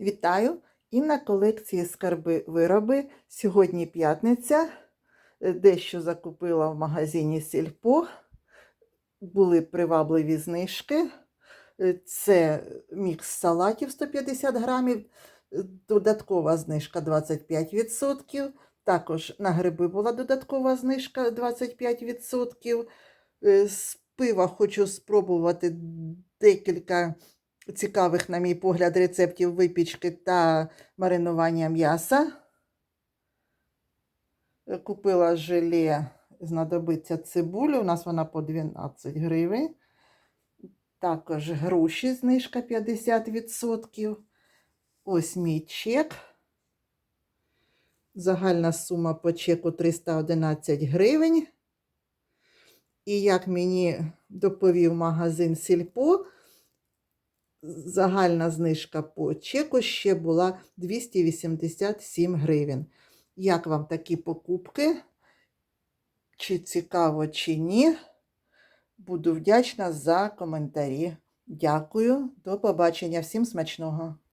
Вітаю! І на колекції скарби вироби. Сьогодні п'ятниця. Е, Дещо закупила в магазині Сільпо. Були привабливі знижки. Е, Це мікс салатів 150 грамів, додаткова знижка 25%. Також на гриби була додаткова знижка 25%. Е, З пива хочу спробувати декілька цікавих, на мій погляд, рецептів випічки та маринування м'яса. Купила желе, знадобиться цибулю, у нас вона по 12 гривень. Також груші, знижка 50%. Ось мій чек. Загальна сума по чеку 311 гривень. І як мені доповів магазин Сільпо, загальна знижка по чеку ще була 287 гривень. Як вам такі покупки? Чи цікаво, чи ні? Буду вдячна за коментарі. Дякую, до побачення, всім смачного!